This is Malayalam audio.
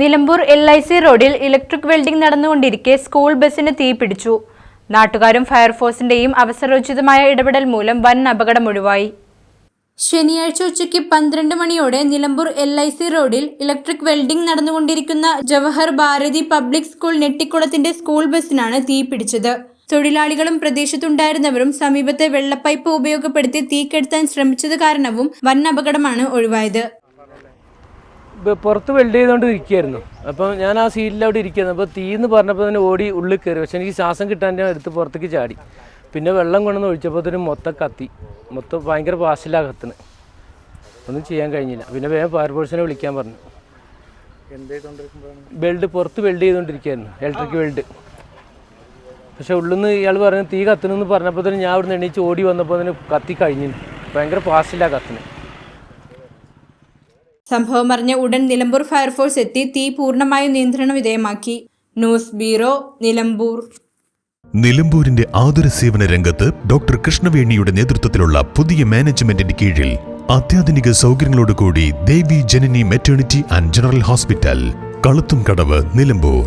Nilambur L I C റോഡിൽ ഇലക്ട്രിക് വെൽഡിംഗ് നടന്നുകൊണ്ടിരിക്കെ സ്കൂൾ ബസിന് തീപിടിച്ചു നാട്ടുകാരും ഫയർഫോഴ്സിന്റെയും അവസരോചിതമായ ഇടപെടൽ മൂലം വൻ അപകടം ഒഴിവായി. ശനിയാഴ്ച ഉച്ചയ്ക്ക് പന്ത്രണ്ട് മണിയോടെ നിലമ്പൂർ എൽ ഐ സി റോഡിൽ ഇലക്ട്രിക് വെൽഡിംഗ് നടന്നുകൊണ്ടിരിക്കുന്ന ജവഹർ ഭാരതി പബ്ലിക് സ്കൂൾ നെട്ടിക്കുളത്തിന്റെ സ്കൂൾ ബസിനാണ് തീ പിടിച്ചത്. തൊഴിലാളികളും പ്രദേശത്തുണ്ടായിരുന്നവരും സമീപത്തെ വെള്ളപ്പൈപ്പ് ഉപയോഗപ്പെടുത്തി തീ കെടുത്താൻ ശ്രമിച്ചത് കാരണവും വൻ അപകടമാണ് ഒഴിവായത്. പുറത്ത് വെൽഡ് ചെയ്തുകൊണ്ട് ഇരിക്കുകയായിരുന്നു അപ്പം ഞാൻ ആ സീറ്റിൽ അവിടെ ഇരിക്കുന്നത് അപ്പോൾ തീ എന്ന് പറഞ്ഞപ്പോൾ തന്നെ ഓടി ഉള്ളിൽ കയറി പക്ഷെ എനിക്ക് ശ്വാസം കിട്ടാൻ ഞാൻ എടുത്ത് പുറത്തേക്ക് ചാടി. പിന്നെ വെള്ളം കൊണ്ടുവന്ന് ഒഴിച്ചപ്പോൾ തന്നെ മൊത്തം കത്തി. മൊത്തം ഭയങ്കര പാസ്റ്റിലാണ് കത്തിന് ഒന്നും ചെയ്യാൻ കഴിഞ്ഞില്ല. പിന്നെ വേഗം ഫയർഫോഴ്സിനെ വിളിക്കാൻ പറഞ്ഞു. വെൽഡ് പുറത്ത് വെൽഡ് ചെയ്തുകൊണ്ടിരിക്കുകയായിരുന്നു ഇലക്ട്രിക് വെൽഡ് പക്ഷെ ഉള്ളിൽ നിന്ന് ഇയാൾ പറഞ്ഞു തീ കത്തുന്നെന്ന് പറഞ്ഞപ്പോൾ തന്നെ ഞാൻ അവിടെ നിന്ന് എണീച്ച് ഓടി വന്നപ്പോൾ തന്നെ കത്തി കഴിഞ്ഞു ഭയങ്കര പാസ്റ്റിലാണ് കത്തിന് സംഭവം അറിഞ്ഞ ഉടൻ നിലമ്പൂർ ഫയർഫോഴ്സ് എത്തി തീ പൂർണമായും നിയന്ത്രണ വിധേയമാക്കി. News bureau Nilambur. നിലമ്പൂരിന്റെ ആതുര സേവന രംഗത്ത് ഡോക്ടർ കൃഷ്ണവേണിയുടെ നേതൃത്വത്തിലുള്ള പുതിയ മാനേജ്മെന്റിന്റെ കീഴിൽ അത്യാധുനിക സൗകര്യങ്ങളോടുകൂടി Devi Janani maternity and general hospital Kaluthum Kadavu Nilambur.